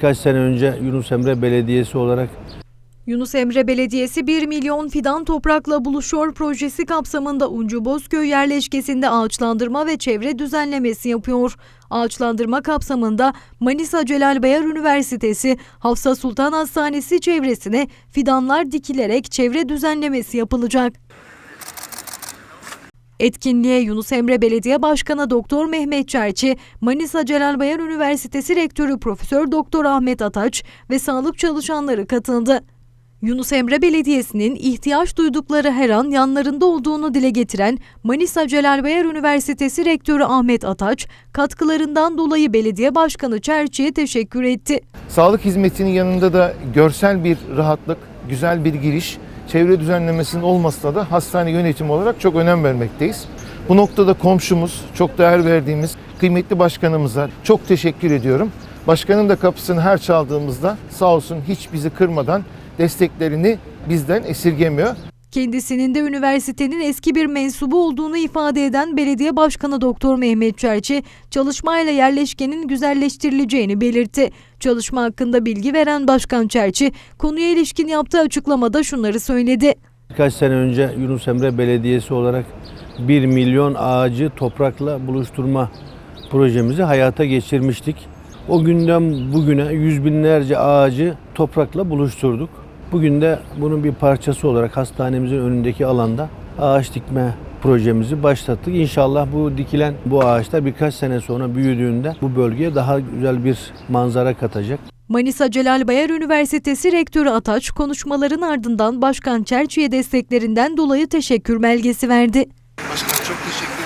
Birkaç sene önce Yunus Emre Belediyesi olarak Yunus Emre Belediyesi 1 milyon fidan toprakla buluşuyor projesi kapsamında Uncu Bozköy yerleşkesinde ağaçlandırma ve çevre düzenlemesi yapıyor. Ağaçlandırma kapsamında Manisa Celal Bayar Üniversitesi Hafsa Sultan Hastanesi çevresine fidanlar dikilerek çevre düzenlemesi yapılacak. Etkinliğe Yunus Emre Belediye Başkanı Doktor Mehmet Çerçi, Manisa Celal Bayar Üniversitesi Rektörü Profesör Doktor Ahmet Ataç ve sağlık çalışanları katıldı. Yunus Emre Belediyesi'nin ihtiyaç duydukları her an yanlarında olduğunu dile getiren Manisa Celal Bayar Üniversitesi Rektörü Ahmet Ataç, katkılarından dolayı belediye başkanı Çerçi'ye teşekkür etti. Sağlık hizmetinin yanında da görsel bir rahatlık, güzel bir giriş, çevre düzenlemesinin olmasına da hastane yönetimi olarak çok önem vermekteyiz. Bu noktada komşumuz, çok değer verdiğimiz kıymetli başkanımıza çok teşekkür ediyorum. Başkanın da kapısını her çaldığımızda sağ olsun hiç bizi kırmadan desteklerini bizden esirgemiyor. Kendisinin de üniversitenin eski bir mensubu olduğunu ifade eden Belediye Başkanı Doktor Mehmet Çerçi, çalışmayla yerleşkenin güzelleştirileceğini belirtti. Çalışma hakkında bilgi veren Başkan Çerçi, konuya ilişkin yaptığı açıklamada şunları söyledi. birkaç sene önce Yunus Emre Belediyesi olarak 1 milyon ağacı toprakla buluşturma projemizi hayata geçirmiştik. O günden bugüne yüz binlerce ağacı toprakla buluşturduk. Bugün de bunun bir parçası olarak hastanemizin önündeki alanda ağaç dikme projemizi başlattık. İnşallah bu dikilen bu ağaçlar birkaç sene sonra büyüdüğünde bu bölgeye daha güzel bir manzara katacak. Manisa Celal Bayar Üniversitesi Rektörü Ataç konuşmaların ardından Başkan Çerçi'ye desteklerinden dolayı teşekkür belgesi verdi. Başkanım çok teşekkür